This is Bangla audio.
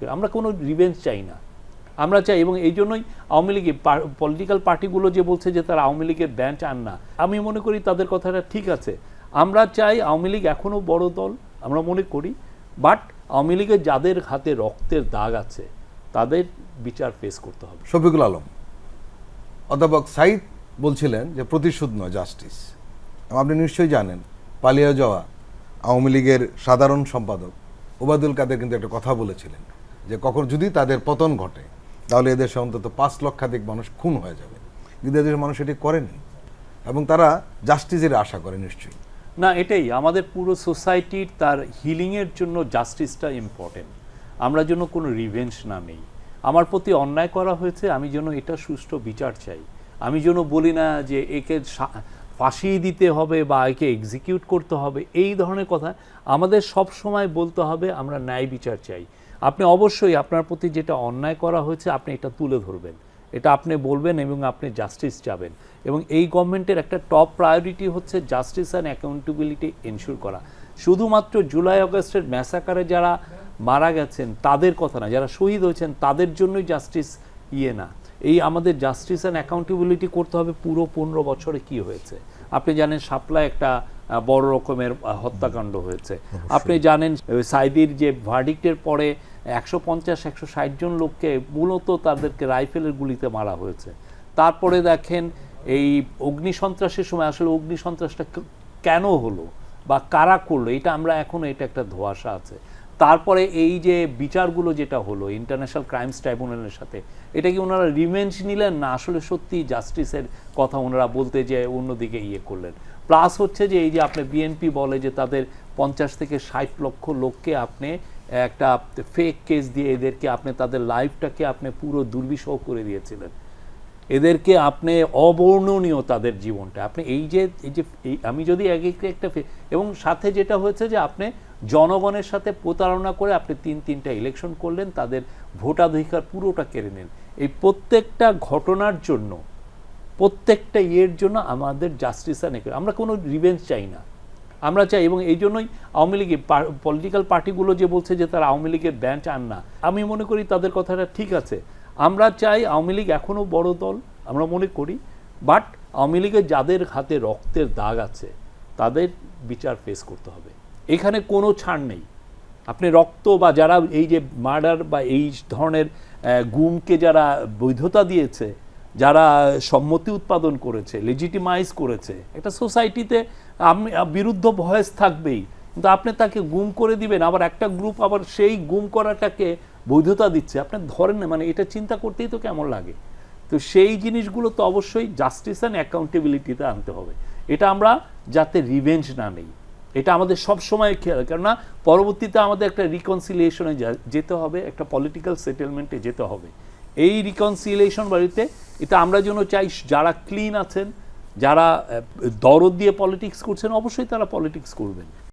আমরা কোনো রিভেঞ্জ চাই না। আমরা চাই এবং এই জন্যই আওয়ামী লীগের পলিটিক্যাল পার্টিগুলো যে বলছে যে তারা আওয়ামী লীগের ব্যান চান না, আমি মনে করি তাদের কথাটা ঠিক আছে। আমরা চাই আওয়ামী লীগ এখনও বড় দল, আমরা মনে করি বাট আওয়ামী লীগের যাদের হাতে রক্তের দাগ আছে, তাদের বিচার ফেস করতে হবে। শফিকুল আলম, অধ্যাপক সাইদ বলছিলেন যে প্রতিশোধ নয় জাস্টিস আপনি নিশ্চয়ই জানেন, পালিয়ে যাওয়া আওয়ামী লীগের সাধারণ সম্পাদক ওবায়দুল কাদের কিন্তু একটা কথা বলেছিলেন। যে কখন যদি তাদের পতন ঘটে, তাহলে এদেশে অন্তত পাঁচ লক্ষাধিক মানুষ খুন হয়ে যাবে। কিন্তু এদেশের মানুষ এটি করেনি। এবং তারা জাস্টিসের আশা করে নিশ্চয়ই। না, এটাই। আমাদের পুরো সোসাইটির তার হিলিংয়ের জন্য জাস্টিসটা ইম্পর্টেন্ট আমরা যেন কোনো রিভেঞ্জ না নেই। আমার প্রতি অন্যায় করা হয়েছে, আমি যেন এটা সুষ্ঠু বিচার চাই। আমি যেন বলি না যে একে ফাঁসি দিতে হবে বা একে এক্সিকিউট করতে হবে, এই ধরনের কথা আমাদের সব সময় বলতে হবে, আমরা ন্যায় বিচার চাই। আপনি অবশ্যই আপনার প্রতি যেটা অন্যায় করা হয়েছে, আপনি এটা তুলে ধরবেন। এটা আপনি বলবেন এবং আপনি জাস্টিস চাবেন। এবং এই গভর্নমেন্টের একটা টপ প্রায়োরিটি হচ্ছে জাস্টিস অ্যান্ড অ্যাকাউন্টেবিলিটি এনশিওর করা। শুধুমাত্র জুলাই অগস্টের ম্যাসাকারে যারা মারা গেছেন, তাদের কথা না, যারা শহীদ হয়েছেন, তাদের জন্যই জাস্টিস ইয়ে না। এই আমাদের জাস্টিস অ্যান্ড অ্যাকাউন্টেবিলিটি করতে হবে পুরো পনেরো বছরে কি হয়েছে। আপনি জানেন সাপ্লাই একটা বড় রকমের হত্যাকাণ্ড হয়েছে। আপনি জানেন সাইদির যে ভার্ডিক্টের পরে একশো পঞ্চাশ একশো ষাট জন লোককে মূলত তাদেরকে রাইফেলের গুলিতে মারা হয়েছে। তারপরে দেখেন এই অগ্নি সন্ত্রাসের সময় আসলে অগ্নি সন্ত্রাসটা কেন হলো বা কারা করল? এটা আমরা এখনও এটা একটা ধোঁয়াশা আছে। তারপরে এই যে বিচারগুলো যেটা হলো ইন্টারন্যাশনাল ক্রাইমস ট্রাইব্যুনালের সাথে, এটা কি ওনারা রিভেঞ্জ নিলেন না আসলে সত্যি জাস্টিসের কথা ওনারা বলতে যে অন্যদিকে ইয়ে করলেন? প্লাস হচ্ছে যে এই যে আপনি বিএনপি বলে যে তাদের পঞ্চাশ থেকে ষাট লক্ষ লোককে আপনি একটা ফেক কেস দিয়ে এদেরকে আপনি তাদের লাইফটাকে আপনি পুরো দুর্বিষহ করে দিয়েছিলেন। এদেরকে আপনি অবর্ণনীয় তাদের জীবনটা। আপনি এই যে এই যে আমি যদি এক এক একটা এবং সাথে যেটা হয়েছে যে আপনি জনগণের সাথে প্রতারণা করে আপনি তিন, তিনটা ইলেকশন করলেন, তাদের ভোটাধিকার পুরোটা কেড়ে নেন এই প্রত্যেকটা ঘটনার জন্য, প্রত্যেকটা ইয়ের জন্য আমাদের জাস্টিস আমরা কোনো রিভেঞ্জ চাই না। আমরা চাই এবং এই জন্যই আওয়ামী লীগের পলিটিক্যাল পার্টিগুলো যে বলছে যে তারা আওয়ামী লীগের ব্যান চান না, আমি মনে করি তাদের কথাটা ঠিক আছে। আমরা চাই আওয়ামী লীগ এখনও বড় দল, আমরা মনে করি বাট আওয়ামী লীগের যাদের হাতে রক্তের দাগ আছে, তাদের বিচার ফেস করতে হবে। এখানে কোনো ছাড় নেই। আপনি রক্ত বা যারা এই যে মার্ডার বা এই ধরনের গুমকে যারা বৈধতা দিয়েছে, যারা সম্মতি উৎপাদন করেছে লেজিটিমাইজ করেছে, একটা সোসাইটিতে আমি, বিরুদ্ধ ভয়েস থাকবেই। কিন্তু আপনি তাকে গুম করে দিবেন, আবার একটা গ্রুপ আবার সেই গুম করাটাকে বৈধতা দিচ্ছে, আপনি ধরেন না মানে এটা চিন্তা করতেই তো কেমন লাগে। তো সেই জিনিসগুলো তো অবশ্যই জাস্টিস অ্যান্ড অ্যাকাউন্টেবিলিটিতে আনতে হবে। এটা আমরা যাতে রিভেঞ্জ না নেই। এটা আমাদের সব সময় খেয়াল, কেননা পরবর্তীতে আমাদের একটা রিকনসিলিয়েশনে যেতে হবে, একটা পলিটিক্যাল সেটেলমেন্টে যেতে হবে। এই রিকনসিলিয়েশন বাড়িতে এটা আমরা যেন চাই, যারা ক্লিন আছেন, যারা দরদ দিয়ে পলিটিক্স করছেন, অবশ্যই তারা পলিটিক্স করবেন।